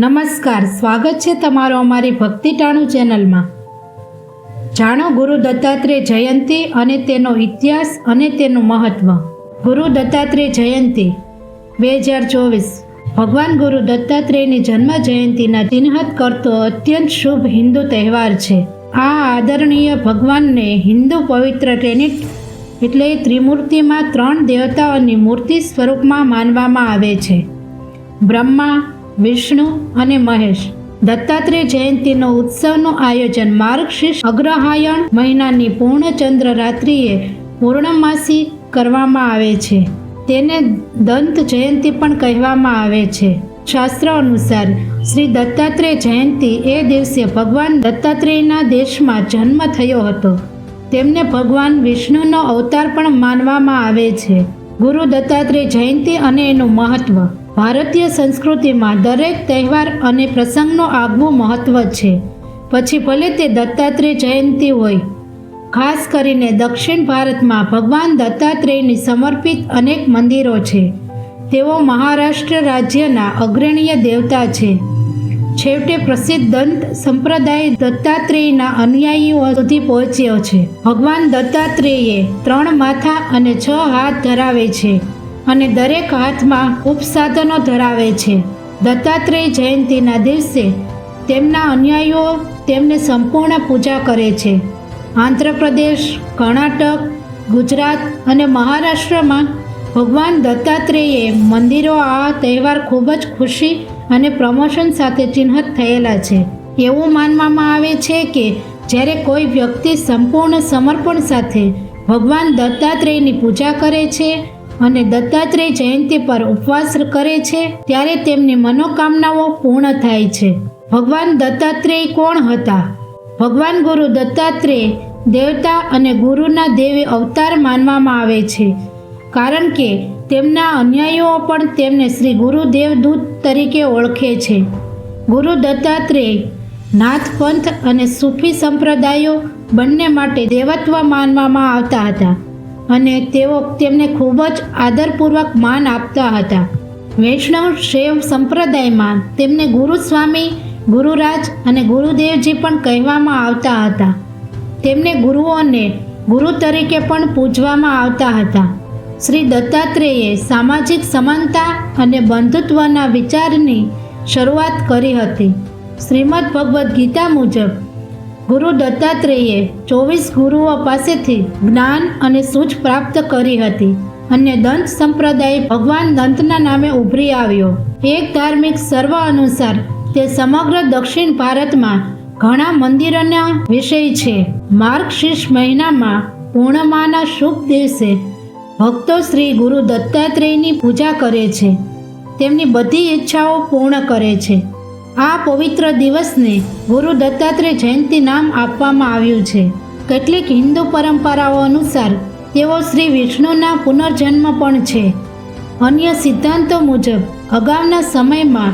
નમસ્કાર, સ્વાગત છે તમારો અમારી ભક્તિ ટાણું ચેનલમાં. જાણો, ગુરુ દત્તાત્રેય જયંતિ અને તેનો ઇતિહાસ અને તેનું મહત્વ. ગુરુ દત્તાત્રેય જયંતિ, બે હજાર ચોવીસ. ભગવાન ગુરુ દત્તાત્રેયની જન્મ જયંતિના ચિહ્નત કરતો અત્યંત શુભ હિન્દુ તહેવાર છે. આ આદરણીય ભગવાનને હિન્દુ પવિત્ર ટ્રેનિટ એટલે ત્રિમૂર્તિમાં ત્રણ દેવતાઓની મૂર્તિ સ્વરૂપમાં માનવામાં આવે છે. બ્રહ્મા વિષ્ણુ અને મહેશ. દત્તાત્રેય જયંતિનો ઉત્સવનું આયોજન માર્ગશીર્ષ અગ્રહાયણ મહિનાની પૂર્ણચંદ્ર રાત્રિએ પૂર્ણમાસી કરવામાં આવે છે. તેને દંત જયંતિ પણ કહેવામાં આવે છે. શાસ્ત્ર અનુસાર શ્રી દત્તાત્રેય જયંતિ એ દિવસે ભગવાન દત્તાત્રેયના દેશમાં જન્મ થયો હતો. તેમને ભગવાન વિષ્ણુનો અવતાર પણ માનવામાં આવે છે. ગુરુ દત્તાત્રેય જયંતિ અને એનું મહત્વ ભારતીય સંસ્કૃતિમાં દરેક તહેવાર અને પ્રસંગનો આગવું મહત્વ છે. પછી ભલે તે દત્તાત્રેય જયંતિ હોય, ખાસ કરીને દક્ષિણ ભારતમાં ભગવાન દત્તાત્રેયની સમર્પિત અનેક મંદિરો છે. તેઓ મહારાષ્ટ્ર રાજ્યના અગ્રણીય દેવતા છે. છેવટે પ્રસિદ્ધ દંત સંપ્રદાય દત્તાત્રેયના અનુયાયીઓ સુધી પહોંચ્યો છે. ભગવાન દત્તાત્રેયે ત્રણ માથા અને છ હાથ ધરાવે છે. અને દરેક હાથમાં ઉપસાધનો ધરાવે છે. દત્તાત્રેય જયંતિના દિવસે તેમના અન્યાયીઓ તેમને સંપૂર્ણ પૂજા કરે છે. આંધ્રપ્રદેશ, કર્ણાટક, ગુજરાત અને મહારાષ્ટ્રમાં ભગવાન દત્તાત્રેયે મંદિરો આ તહેવાર ખૂબ જ ખુશી અને પ્રમોશન સાથે ચિહ્નિત થયેલા છે. એવું માનવામાં આવે છે કે જ્યારે કોઈ વ્યક્તિ સંપૂર્ણ સમર્પણ સાથે ભગવાન દત્તાત્રેયની પૂજા કરે છે અને દત્તાત્રેય જયંતિ પર ઉપવાસ કરે છે, ત્યારે તેમની મનોકામનાઓ પૂર્ણ થાય છે. ભગવાન દત્તાત્રેય કોણ હતા? ભગવાન ગુરુ દત્તાત્રેય દેવતા અને ગુરુના દેવી અવતાર માનવામાં આવે છે. કારણ કે તેમના અન્યાયીઓ પણ તેમને શ્રી ગુરુદેવ દૂત તરીકે ઓળખે છે. ગુરુ દત્તાત્રેય નાથ, પંથ અને સૂફી સંપ્રદાયો બંને માટે દેવત્વ માનવામાં આવતા હતા. અને તેઓ તેમને ખૂબ જ આદરપૂર્વક માન આપતા હતા. વૈષ્ણવ શૈવ સંપ્રદાયમાં તેમને ગુરુ સ્વામી, ગુરુરાજ અને ગુરુદેવજી પણ કહેવામાં આવતા હતા. તેમને ગુરુઓને ગુરુ તરીકે પણ પૂજવામાં આવતા હતા. શ્રી દત્તાત્રેયે સામાજિક સમાનતા અને બંધુત્વના વિચારની શરૂઆત કરી હતી. શ્રીમદ ભગવદ્ ગીતા મુજબ ગુરુ દત્તાત્રેયે ચોવીસ ગુરુઓ પાસેથી જ્ઞાન અને સૂઝ પ્રાપ્ત કરી હતી. અને દંત સંપ્રદાય ભગવાન દંતના નામે ઉભરી આવ્યો. એક ધાર્મિક સર્વ અનુસાર તે સમગ્ર દક્ષિણ ભારતમાં ઘણા મંદિરોના વિષય છે. માર્ગશીર્ષ મહિનામાં પૂર્ણમાના શુભ દિવસે ભક્તો શ્રી ગુરુ દત્તાત્રેયની પૂજા કરે છે. તેમની બધી ઈચ્છાઓ પૂર્ણ કરે છે. આ પવિત્ર દિવસને ગુરુ દત્તાત્રેય જયંતિ નામ આપવામાં આવ્યું છે. કેટલીક હિન્દુ પરંપરાઓ અનુસાર તેઓ શ્રી વિષ્ણુના પુનર્જન્મ પણ છે. અન્ય સિદ્ધાંતો મુજબ, અગાઉના સમયમાં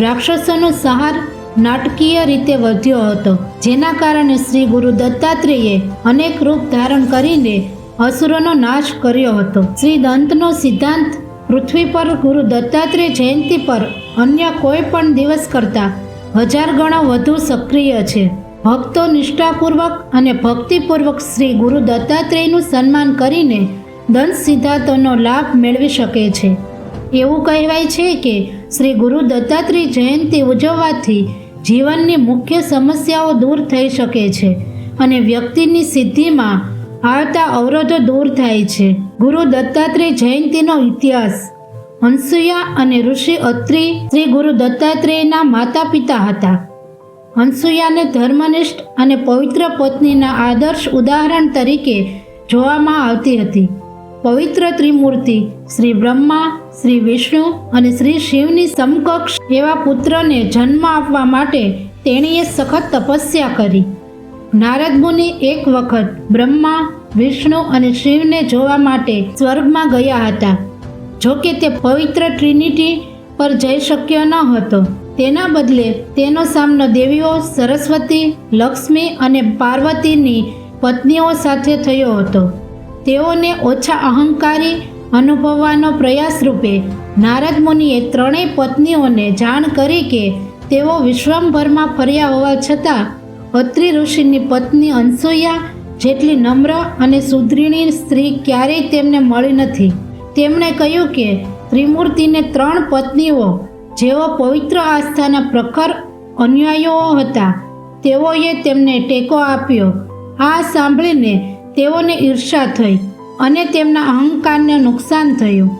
રાક્ષસોનો સહાર નાટકીય રીતે વધ્યો હતો, જેના કારણે શ્રી ગુરુ દત્તાત્રેયે અનેક રૂપ ધારણ કરીને અસુરોનો નાશ કર્યો હતો. શ્રી દંતનો સિદ્ધાંત પૃથ્વી પર ગુરુ દત્તાત્રેય જયંતિ પર અન્ય કોઈ પણ દિવસ કરતાં હજાર ગણો વધુ સક્રિય છે. ભક્તો નિષ્ઠાપૂર્વક અને ભક્તિપૂર્વક શ્રી ગુરુ દત્તાત્રેયનું સન્માન કરીને દંત સિદ્ધાંતોનો લાભ મેળવી શકે છે. એવું કહેવાય છે કે શ્રી ગુરુ દત્તાત્રેય જયંતિ ઉજવવાથી જીવનની મુખ્ય સમસ્યાઓ દૂર થઈ શકે છે અને વ્યક્તિની સિદ્ધિમાં આવતા અવરોધો દૂર થાય છે. ગુરુ દત્તાત્રેય જયંતિનો ઇતિહાસ હંસુયા અને ઋષિ અત્રી શ્રી ગુરુ દત્તાત્રેયના માતા પિતા હતા. હંસુયાને ધર્મનિષ્ઠ અને પવિત્ર પત્નીના આદર્શ ઉદાહરણ તરીકે જોવામાં આવતી હતી. પવિત્ર ત્રિમૂર્તિ શ્રી બ્રહ્મા, શ્રી વિષ્ણુ અને શ્રી શિવની સમકક્ષ એવા પુત્રને જન્મ આપવા માટે તેણીએ સખત તપસ્યા કરી. નારદ મુનિ એક વખત બ્રહ્મા, વિષ્ણુ અને શિવને જોવા માટે સ્વર્ગમાં ગયા હતા. જો કે તે પવિત્ર ટ્રિનિટી પર જઈ શક્યો ન હતો. તેના બદલે તેનો સામનો દેવીઓ સરસ્વતી, લક્ષ્મી અને પાર્વતીની પત્નીઓ સાથે થયો હતો. તેઓને ઓછા અહંકારી અનુભવવાનો પ્રયાસ રૂપે નારદ મુનિએ ત્રણેય પત્નીઓને જાણ કરી કે તેઓ વિશ્વંભરમાં ફર્યા હોવા છતાં અત્રિ ઋષિની પત્ની અંસુયા જેટલી નમ્ર અને સુધરીણી સ્ત્રી ક્યારેય તેમને મળી નથી. તેમણે કહ્યું કે, ત્રિમૂર્તિને ત્રણ પત્નીઓ, જેઓ પવિત્ર આસ્થાના પ્રખર અન્યાયીઓ હતા, તેઓએ તેમને ટેકો આપ્યો. આ સાંભળીને તેઓને ઈર્ષા થઈ અને તેમના અહંકારને નુકસાન થયું.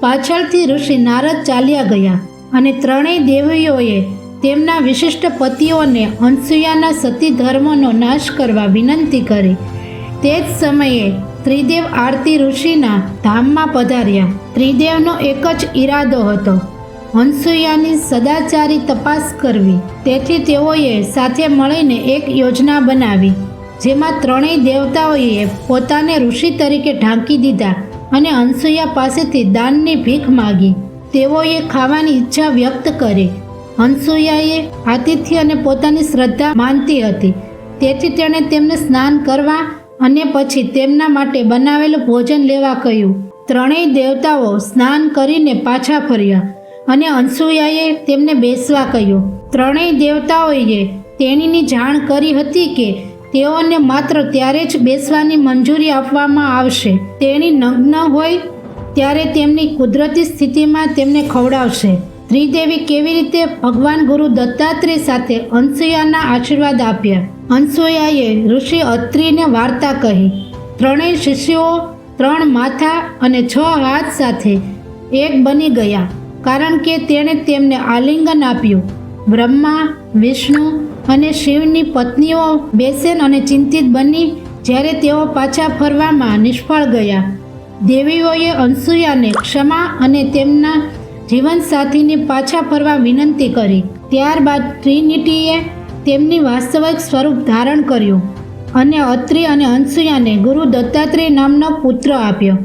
પાછળથી ઋષિ નારદ ચાલ્યા ગયા અને ત્રણેય દેવીઓએ તેમના વિશિષ્ટ પતિઓને અનસૂયાના સતી ધર્મનો નાશ કરવા વિનંતી કરી. તે જ સમયે ત્રિદેવ આરતી ઋષિના ધામમાં પધાર્યા. ત્રિદેવનો એક જ ઈરાદો હતો. અનસૂયાની સદાચારી તપાસ કરવી. તેથી તેઓએ સાથે મળીને એક યોજના બનાવી, જેમાં ત્રણેય દેવતાઓએ પોતાને ઋષિ તરીકે ઢાંકી દીધા અને અનસૂયા પાસેથી દાનની ભીખ માગી. તેઓએ ખાવાની ઈચ્છા વ્યક્ત કરી. અનસૂયાએ આતિથ્યને પોતાની શ્રદ્ધા માનતી હતી. તેથી તેણે તેમને સ્નાન કરવા અને પછી તેમના માટે બનાવેલું ભોજન લેવા કહ્યું. ત્રણેય દેવતાઓ સ્નાન કરીને પાછા ફર્યા અને અનસૂયાએ તેમને બેસવા કહ્યું. ત્રણેય દેવતાઓએ તેણીની જાણ કરી હતી કે તેઓને માત્ર ત્યારે જ બેસવાની મંજૂરી આપવામાં આવશે. તેણી નગ્ન હોય ત્યારે તેમની કુદરતી સ્થિતિમાં તેમને ખવડાવશે. ત્રિદેવી કેવી રીતે ભગવાન ગુરુ દત્તાત્રેય સાથે અનસૂયાના આશીર્વાદ આપ્યા? અનસૂયાએ ઋષિ અત્રિને વાર્તા કહી, ત્રણેય શિષ્યો ત્રણ માથા અને છ હાથ સાથે એક બની ગયા, કારણ કે તેણે તેમને આલિંગન આપ્યું. બ્રહ્મા, વિષ્ણુ અને શિવની પત્નીઓ બેસેન અને ચિંતિત બની જ્યારે તેઓ પાછા ફરવામાં નિષ્ફળ ગયા. દેવીઓએ અનસૂયાને ક્ષમા અને તેમના જીવનસાથીની પાછા ફરવા વિનંતી કરી. ત્યારબાદ ટ્રિનિટીએ તેમની વાસ્તવિક સ્વરૂપ ધારણ કર્યું અને અત્રિ અને અનસૂયાને ગુરુ દત્તાત્રેય નામનો પુત્ર આપ્યો.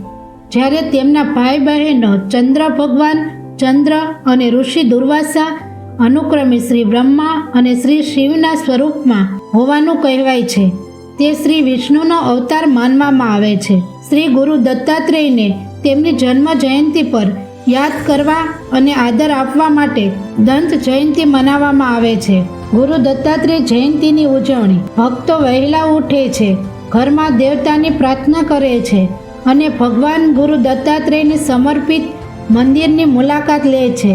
જ્યારે તેમના ભાઈ બહેનો ચંદ્ર ભગવાન, ચંદ્ર અને ઋષિ દુર્વાસા, અનુક્રમે શ્રી બ્રહ્મા અને શ્રી શિવના સ્વરૂપમાં હોવાનું કહેવાય છે, તે શ્રી વિષ્ણુનો અવતાર માનવામાં આવે છે. શ્રી ગુરુ દત્તાત્રેયને તેમની જન્મ જયંતિ પર યાદ કરવા અને આદર આપવા માટે દંત જયંતિ મનાવવામાં આવે છે. ગુરુ દત્તાત્રેય જયંતિની ઉજવણી. ભક્તો વહેલા ઉઠે છે. ઘરમાં દેવતાની પ્રાર્થના કરે છે અને ભગવાન ગુરુ દત્તાત્રેયને સમર્પિત મંદિરની મુલાકાત લે છે.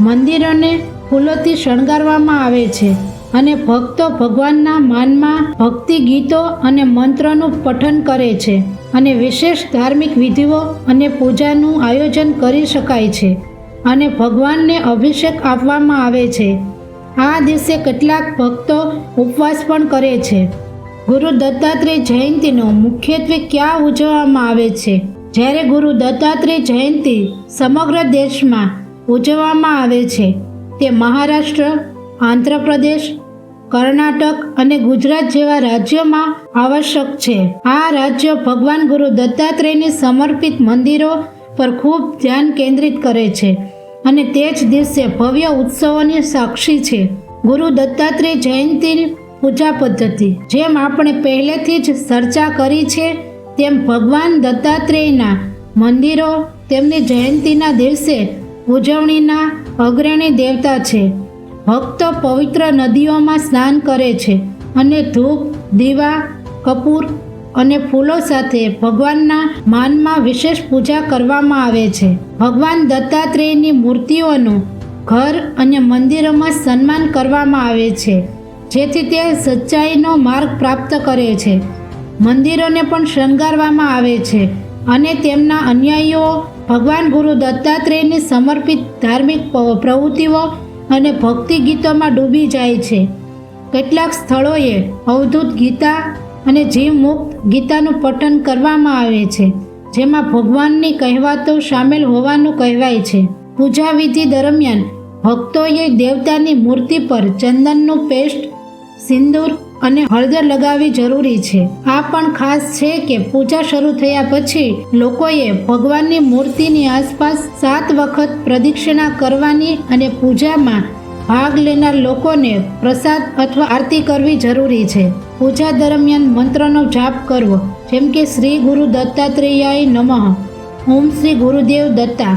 મંદિરોને ફૂલોથી શણગારવામાં આવે છે અને ભક્તો ભગવાનના માનમાં ભક્તિ ગીતો અને મંત્રોનું પઠન કરે છે અને વિશેષ ધાર્મિક વિધિઓ અને પૂજાનું આયોજન કરી શકાય છે અને ભગવાનને અભિષેક આપવામાં આવે છે. આ દિવસે કેટલાક ભક્તો ઉપવાસ પણ કરે છે. ગુરુ દત્તાત્રેય જયંતિનો મુખ્યત્વે ક્યાં ઉજવવામાં આવે છે? જ્યારે ગુરુ દત્તાત્રેય જયંતિ સમગ્ર દેશમાં ઉજવવામાં આવે છે, તે મહારાષ્ટ્ર, આંધ્રપ્રદેશ, કર્ણાટક અને ગુજરાત જેવા રાજ્યોમાં આવશ્યક છે. આ રાજ્યો ભગવાન ગુરુ દત્તાત્રેયને સમર્પિત મંદિરો પર ખૂબ ધ્યાન કેન્દ્રિત કરે છે. અને તે જ દિવસે ભવ્ય ઉત્સવોની સાક્ષી છે ગુરુ દત્તાત્રેય જયંતિ પૂજા પદ્ધતિ. જેમ આપણે પહેલેથી જ ચર્ચા કરી છે, તેમ ભગવાન દત્તાત્રેયના મંદિરો તેમની જયંતિના દિવસે ઉજવણીના અગ્રણી દેવતા છે. ભક્તો પવિત્ર નદીઓમાં સ્નાન કરે છે અને ધૂપ, દીવા, કપૂર અને ફૂલો સાથે ભગવાનના માનમાં વિશેષ પૂજા કરવામાં આવે છે. ભગવાન દત્તાત્રેયની મૂર્તિઓનું ઘર અને મંદિરોમાં સન્માન કરવામાં આવે છે, જેથી તે સચ્ચાઈનો માર્ગ પ્રાપ્ત કરે છે. મંદિરોને પણ શણગારવામાં આવે છે અને તેમના અન્યાયીઓ ભગવાન ગુરુ દત્તાત્રેયને સમર્પિત ધાર્મિક પ્રવૃત્તિઓ અને ભક્તિ ગીતોમાં ડૂબી જાય છે. કેટલાક સ્થળોએ અવધૂત ગીતા અને જીવમુક્ત ગીતાનું પઠન કરવામાં આવે છે, જેમાં ભગવાનની કહેવાતો સામેલ હોવાનું કહેવાય છે. પૂજા વિધિ દરમિયાન ભક્તોએ દેવતાની મૂર્તિ પર ચંદનનું પેસ્ટ, સિંદૂર અને હળદર લગાવવી જરૂરી છે. આ પણ ખાસ છે કે પૂજા શરૂ થયા પછી લોકોએ ભગવાનની મૂર્તિની આસપાસ સાત વખત પ્રદક્ષિણા કરવાની અને પૂજામાં ભાગ લેનાર લોકોને પ્રસાદ અથવા આરતી કરવી જરૂરી છે. પૂજા દરમિયાન મંત્રનો જાપ કરવો, જેમ કે શ્રી ગુરુ દત્તાત્રેયાય નમઃ, ઓમ શ્રી ગુરુદેવ દત્તા,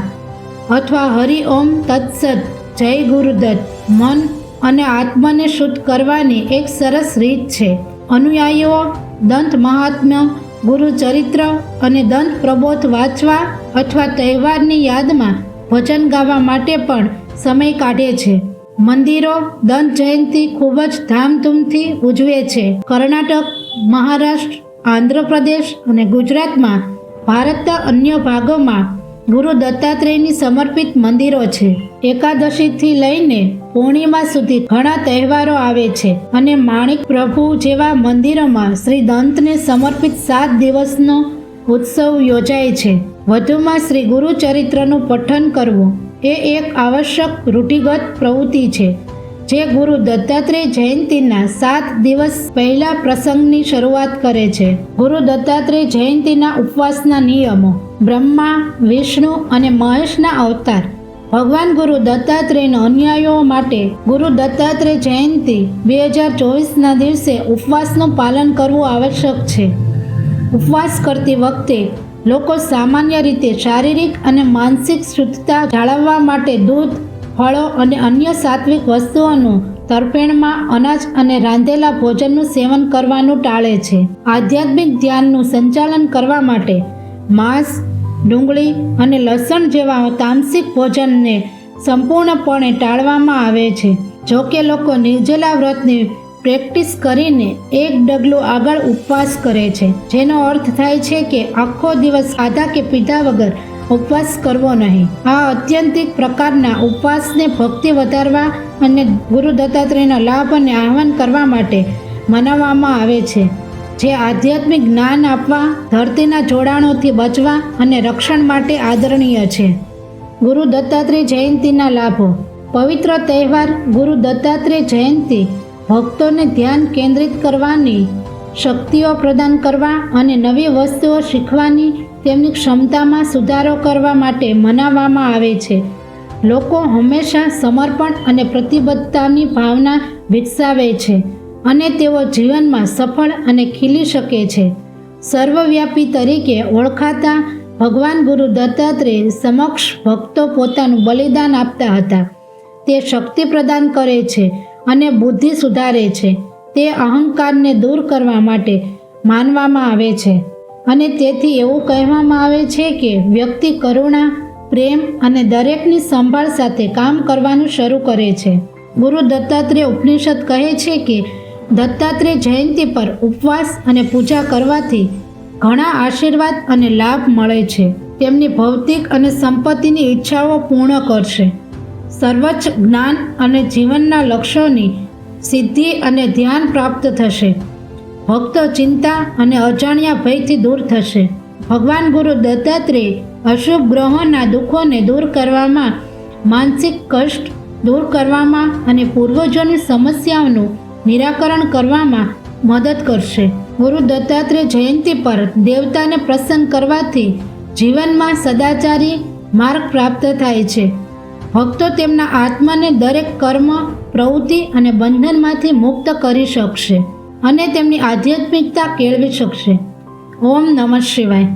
અથવા હરિ ઓમ તત્સત, જય ગુરુદત્ત મન અને આત્માને શુદ્ધ કરવાની એક સરસ રીત છે. અનુયાયીઓ, દંત મહાત્મ્ય, ગુરુ ચરિત્ર અને દંત પ્રબોધ વાંચવા અથવા તહેવારની યાદમાં ભજન ગાવા માટે પણ સમય કાઢે છે. મંદિરો દંત જયંતિ ખૂબ જ ધામધૂમથી ઉજવે છે. કર્ણાટક, મહારાષ્ટ્ર, આંધ્રપ્રદેશ અને ગુજરાતમાં ભારતના અન્ય ભાગોમાં ગુરુ દત્તાત્રેયની સમર્પિત મંદિરો છે. એકાદશીથી લઈને પૂર્ણિમા સુધી ઘણા તહેવારો આવે છે અને માણિક પ્રભુ જેવા મંદિરોમાં શ્રી દંતને સમર્પિત સાત દિવસનો ઉત્સવ યોજાય છે. વધુમાં શ્રી ગુરુ ચરિત્રનું પઠન કરવું. એ એક આવશ્યક રૂઢિગત પ્રવૃત્તિ છે, જે ગુરુ દત્તાત્રેય જયંતિના સાત દિવસ પહેલા પ્રસંગની શરૂઆત કરે છે. ગુરુ દત્તાત્રેય જયંતિના ઉપવાસના નિયમો, બ્રહ્મા, વિષ્ણુ અને મહેશના અવતાર. ભગવાન ગુરુ દત્તાત્રેયના અન્યાયીઓ માટે ગુરુ દત્તાત્રેય જયંતિ બે હજાર ચોવીસના દિવસે ઉપવાસનું પાલન કરવું આવશ્યક છે. ઉપવાસ કરતી વખતે લોકો સામાન્ય રીતે શારીરિક અને માનસિક શુદ્ધતા જાળવવા માટે દૂધ, ફળો અને અન્ય સાત્વિક વસ્તુઓનું તરફેણમાં અનાજ અને રાંધેલા ભોજનનું સેવન કરવાનું ટાળે છે. આધ્યાત્મિક ધ્યાનનું સંચાલન કરવા માટે માંસ, ડુંગળી અને લસણ જેવા તામસિક ભોજનને સંપૂર્ણપણે ટાળવામાં આવે છે. જો કે લોકો નિર્જલા વ્રતની પ્રેક્ટિસ કરીને એક ડગલું આગળ ઉપવાસ કરે છે, જેનો અર્થ થાય છે કે આખો દિવસ ખાધા કે પીધા વગર ઉપવાસ કરવો નહીં. આ અત્યંતિક પ્રકારના ઉપવાસને ભક્તિ વધારવા અને ગુરુ દત્તાત્રેયના લાભ અને આહ્વાન કરવા માટે મનાવવામાં આવે છે, જે આધ્યાત્મિક જ્ઞાન આપવા, ધરતીના જોડાણોથી બચવા અને રક્ષણ માટે આદરણીય છે. ગુરુ દત્તાત્રેય જયંતિના લાભો. પવિત્ર તહેવાર ગુરુ દત્તાત્રેય જયંતિ ભક્તોને ધ્યાન કેન્દ્રિત કરવાની શક્તિઓ પ્રદાન કરવા અને નવી વસ્તુઓ શીખવાની તેમની ક્ષમતામાં સુધારો કરવા માટે મનાવવામાં આવે છે. લોકો હંમેશા સમર્પણ અને પ્રતિબદ્ધતાની ભાવના વિકસાવે છે અને તેઓ જીવનમાં સફળ અને ખીલી શકે છે. સર્વવ્યાપી તરીકે ઓળખાતા ભગવાન ગુરુ દત્તાત્રેય સમક્ષ ભક્તો પોતાનું બલિદાન આપતા હતા. તે શક્તિ પ્રદાન કરે છે અને બુદ્ધિ સુધારે છે. તે અહંકારને દૂર કરવા માટે માનવામાં આવે છે. અને તેથી એવું કહેવામાં આવે છે કે વ્યક્તિ કરુણા, પ્રેમ અને દરેકની સંભાળ સાથે કામ કરવાનું શરૂ કરે છે. ગુરુ દત્તાત્રેય ઉપનિષદ કહે છે કે દત્તાત્રેય જયંતિ પર ઉપવાસ અને પૂજા કરવાથી ઘણા આશીર્વાદ અને લાભ મળે છે. તેમની ભૌતિક અને સંપત્તિની ઈચ્છાઓ પૂર્ણ કરશે. સર્વોચ્ચ જ્ઞાન અને જીવનના લક્ષ્યોની સિદ્ધિ અને ધ્યાન પ્રાપ્ત થશે. ભક્તો ચિંતા અને અજાણ્યા ભયથી દૂર થશે. ભગવાન ગુરુ દત્તાત્રેય અશુભ ગ્રહોના દુઃખોને દૂર કરવામાં, માનસિક કષ્ટ દૂર કરવામાં અને પૂર્વજોની સમસ્યાઓનું નિરાકરણ કરવામાં મદદ કરશે. ગુરુ દત્તાત્રેય જયંતિ પર દેવતાને પ્રસન્ન કરવાથી જીવનમાં સદાચારી માર્ગ પ્રાપ્ત થાય છે. ભક્તો તેમના આત્માને દરેક કર્મ, પ્રવૃત્તિ અને બંધનમાંથી મુક્ત કરી શકશે અને તેમની આધ્યાત્મિકતા કેળવી શકશે. ઓમ નમઃ શિવાય.